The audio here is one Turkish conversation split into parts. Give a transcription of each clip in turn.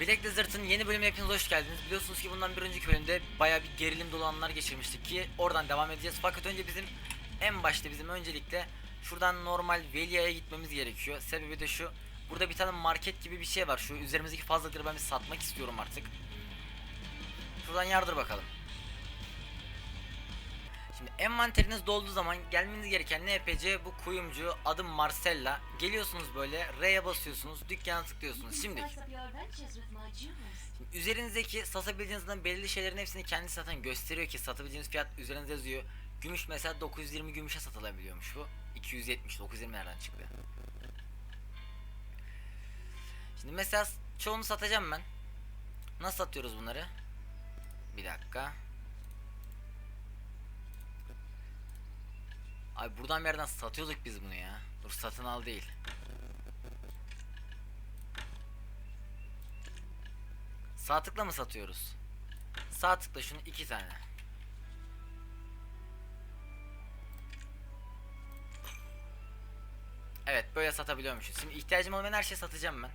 Black Desert'ın yeni bölümüne hepiniz hoş geldiniz. Biliyorsunuz ki bundan bir önceki bölümde baya bir gerilim dolu anlar geçirmiştik ki oradan devam edeceğiz. Fakat önce bizim en başta bizim öncelikle şuradan normal Velia'ya gitmemiz gerekiyor. Sebebi de şu. Burada bir tane market gibi bir şey var. Şu üzerimizdeki fazlaları ben bir satmak istiyorum artık. Şuradan yardır bakalım. Şimdi envanteriniz dolduğu zaman gelmeniz gereken NPC bu kuyumcu adım Marcella. Geliyorsunuz böyle R'ye basıyorsunuz dükkana tıklıyorsunuz. Şimdi Şimdi üzerinizdeki satabileceğinizden belirli şeylerin hepsini kendisi zaten gösteriyor ki satabileceğiniz fiyat üzerinde yazıyor. Gümüş mesela 920 gümüşe satılabiliyormuş bu. 270 920 nereden çıktı? Şimdi mesela çoğunu satacağım ben. Nasıl satıyoruz bunları? Bir dakika. Ay buradan bir yerden satıyorduk biz bunu ya. Dur satın al değil. Sağ tıkla mı satıyoruz? Sağ tıkla şunu iki tane. Evet böyle satabiliyormuşuz. Şimdi ihtiyacım olmayan her şeyi satacağım ben.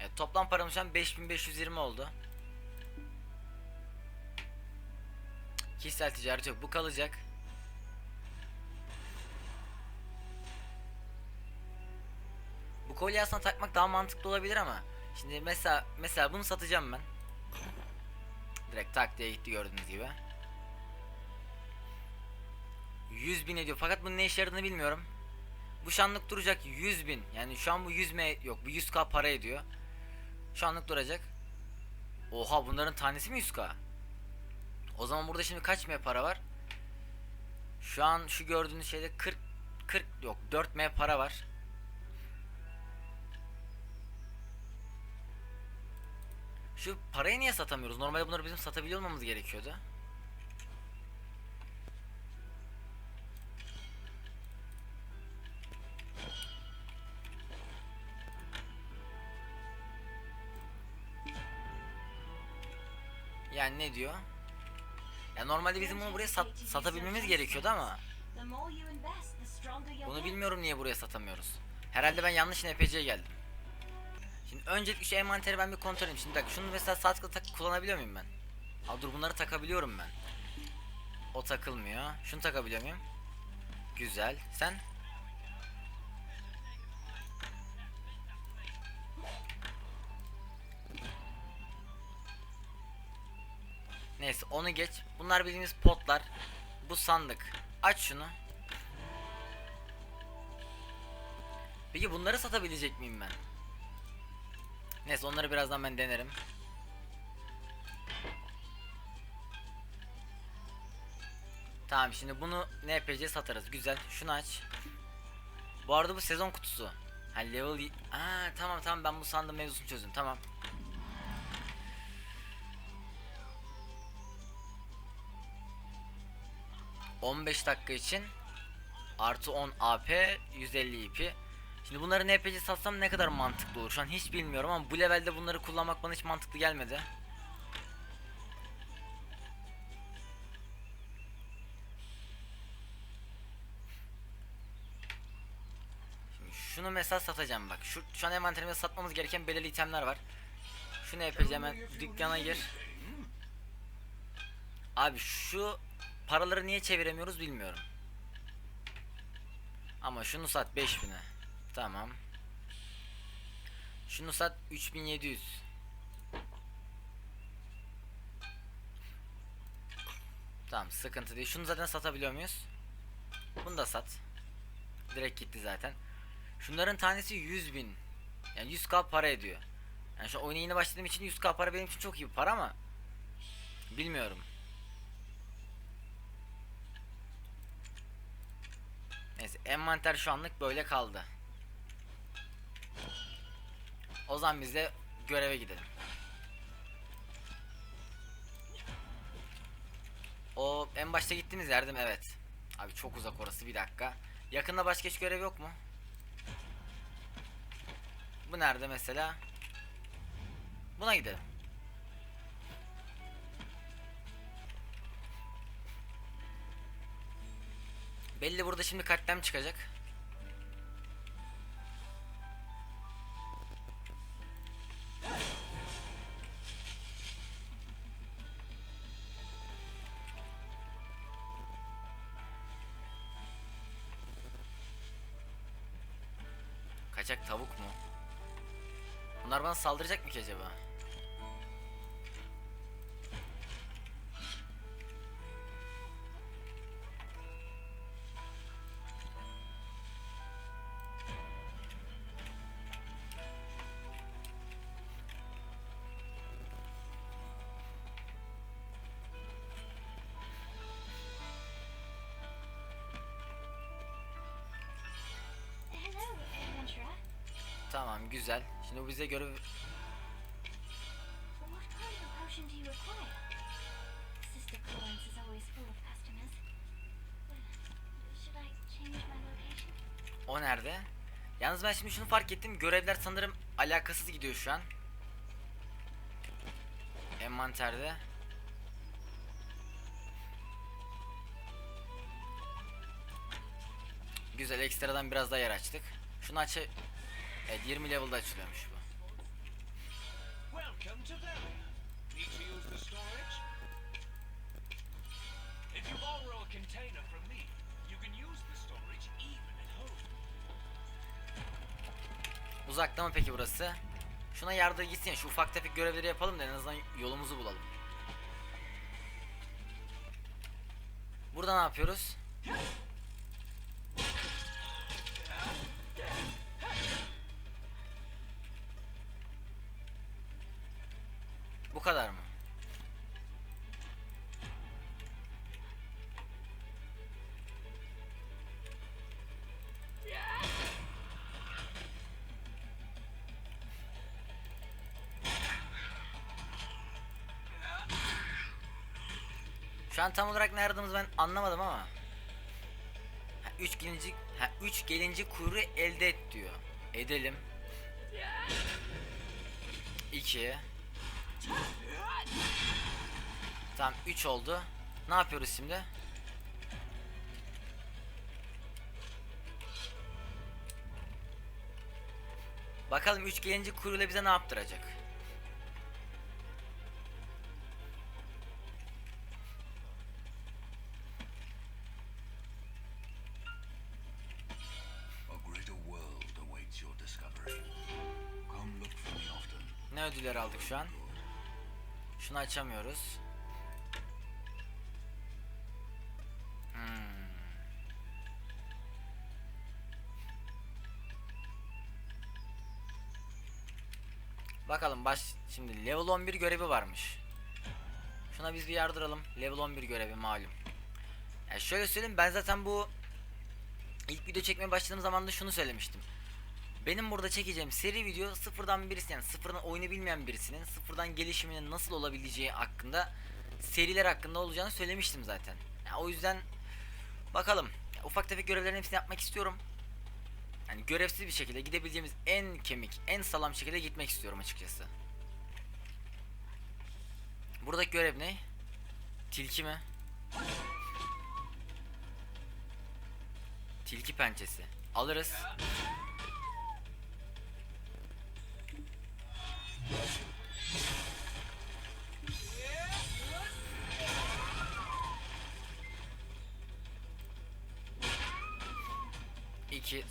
Evet toplam param şu an 5520 oldu. Kişisel ticaret yok. Bu kalacak. Bu kolye aslında takmak daha mantıklı olabilir ama şimdi mesela mesela bunu satacağım ben. Direkt tak diye gitti gördüğünüz gibi. 100 bin ediyor fakat bunun ne işe yaradığını bilmiyorum. Bu şanlık duracak 100 bin yani şu an bu 100 m yok bu 100k para ediyor. Şu anlık duracak. Oha bunların tanesi mi 100k? O zaman burada şimdi kaç M para var? Şu an şu gördüğünüz şeyde 40 40 yok 4 M para var. Şu parayı niye satamıyoruz? Normalde bunları bizim satabiliyor olmamız gerekiyordu. Yani ne diyor? Ya normalde bizim bunu buraya sat, satabilmemiz gerekiyordu ama bunu bilmiyorum niye buraya satamıyoruz. Herhalde ben yanlış NPC'ye geldim. Şimdi öncelikle şu envanteri ben bir kontrol edeyim. Şimdi bak şunu mesela tıkla tak kullanabiliyor muyum ben? Aa dur bunları takabiliyorum ben. O takılmıyor. Şunu takabiliyor muyum? Güzel. Sen? Neyse onu geç. Bunlar bildiğimiz potlar. Bu sandık. Aç şunu. Peki bunları satabilecek miyim ben? Neyse onları birazdan ben denerim. Tamam şimdi bunu NPC satarız. Güzel. Şunu aç. Bu arada bu sezon kutusu. Ha level... Aa tamam tamam ben bu sandığın mevzusunu çözdüm. Tamam. ...15 dakika için... ...artı 10 AP... ...150 IP... Şimdi bunları NPC satsam ne kadar mantıklı olur? Şu an hiç bilmiyorum ama bu levelde bunları kullanmak bana hiç mantıklı gelmedi. Şimdi şunu mesela satacağım bak. Şu, şu an envanterimde satmamız gereken belirli itemler var. Şunu yapacağım hemen dükkana gir. Abi şu paraları niye çeviremiyoruz bilmiyorum. Ama şunu sat 5000'e. Tamam. Şunu sat 3700. Tamam sıkıntı değil. Şunu zaten satabiliyor muyuz? Bunu da sat. Direkt gitti zaten. Şunların tanesi 100 bin. Yani 100k para ediyor. Yani şu oyuna yeni başladığım için 100k para benim için çok iyi bir para ama bilmiyorum. Neyse envanter şu anlık böyle kaldı. O zaman biz de göreve gidelim. O en başta gittiğimiz yer değil mi? Evet. Abi çok uzak orası bir dakika. Yakında başka hiç görev yok mu? Bu nerede mesela? Buna gidelim. Belli burada şimdi katliam çıkacak. Kaçak tavuk mu? Bunlar bana saldıracak mı ki acaba? Uh, Should I change my location? o nerede? Yalnız ben şimdi şunu fark ettim. Görevler sanırım alakasız gidiyor şu an. Envanterde. Güzel ekstradan biraz daha yer açtık. Şunu aç. Evet 20 level'da açılıyormuş bu. Uzakta mı peki burası? Şuna yardıra gitsin şu ufak tefek görevleri yapalım da en azından yolumuzu bulalım. Burada ne yapıyoruz? Şu an tam olarak ne aradığımızı ben anlamadım ama. Ha, üç gelinci, ha, üç gelinci kuyruğu elde et diyor. Edelim. 2 Tamam 3 oldu. Ne yapıyoruz şimdi? Bakalım 3 gelinci kuyruğuyla bize ne yaptıracak? Often. Ne ödüller aldık şu an? Şunu açamıyoruz. Hmm. Bakalım baş şimdi level 11 görevi varmış. Şuna biz bir yardıralım. Level 11 görevi malum. Ya şöyle söyleyeyim ben zaten bu ilk video çekmeye başladığım zaman da şunu söylemiştim. Benim burada çekeceğim seri video sıfırdan birisi yani sıfırdan oyunu bilmeyen birisinin sıfırdan gelişiminin nasıl olabileceği hakkında seriler hakkında olacağını söylemiştim zaten. Ya o yüzden bakalım. Ufak tefek görevlerin hepsini yapmak istiyorum. Yani görevsiz bir şekilde gidebileceğimiz en kemik, en sağlam şekilde gitmek istiyorum açıkçası. Buradaki görev ne? Tilki mi? Tilki pençesi. Alırız.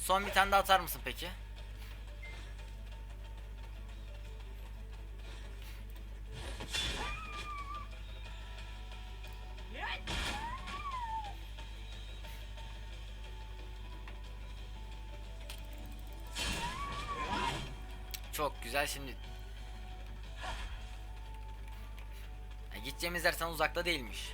Son bir tane daha atar mısın peki? Çok güzel şimdi. Ya gideceğimiz yer sana uzakta değilmiş.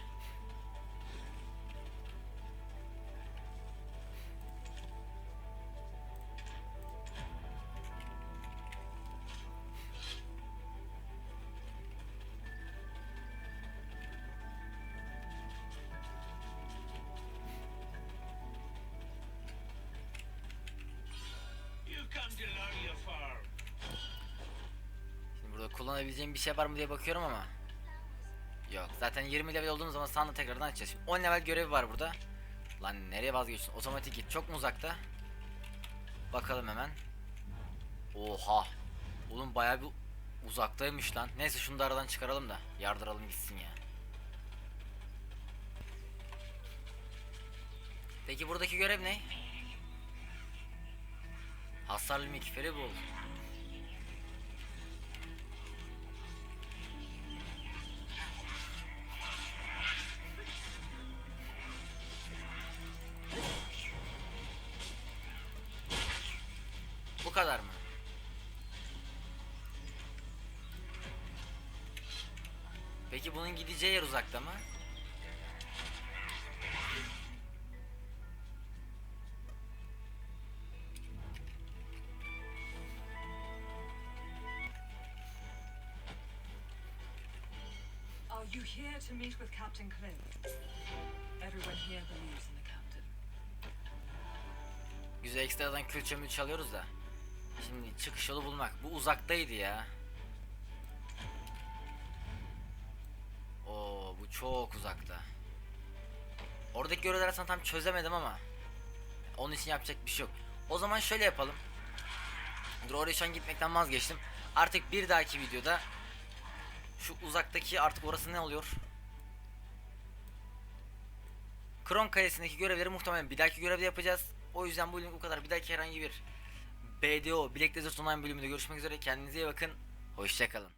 Şimdi burada kullanabileceğim bir şey var mı diye bakıyorum ama. Yok. Zaten 20 level olduğumuz zaman sandığı tekrardan açacağız. Şimdi 10 level görevi var burada. Lan nereye vazgeçtin? Otomatik git. Çok mu uzakta? Bakalım hemen. Oha. Oğlum bayağı bir uzaktaymış lan. Neyse şunu da aradan çıkaralım da yardıralım gitsin ya. Peki buradaki görev ne? Hasarlı mikferi bul. Bu kadar mı? Peki bunun gideceği yer uzakta mı? Are you here to meet with Captain Clint? Everyone here believes in the captain. Güzel ekstradan külçe mülçe alıyoruz da. Şimdi çıkış yolu bulmak. Bu uzaktaydı ya. Oo bu çok uzakta. Oradaki görevleri aslında tam çözemedim ama. Onun için yapacak bir şey yok. O zaman şöyle yapalım. Dur oraya şu an gitmekten vazgeçtim. Artık bir dahaki videoda şu uzaktaki artık orası ne oluyor? Kron Kalesi'ndeki görevleri muhtemelen bir dahaki görevde yapacağız. O yüzden bu bölüm bu kadar. Bir dahaki herhangi bir BDO, Black Desert Online bölümünde görüşmek üzere. Kendinize iyi bakın. Hoşçakalın.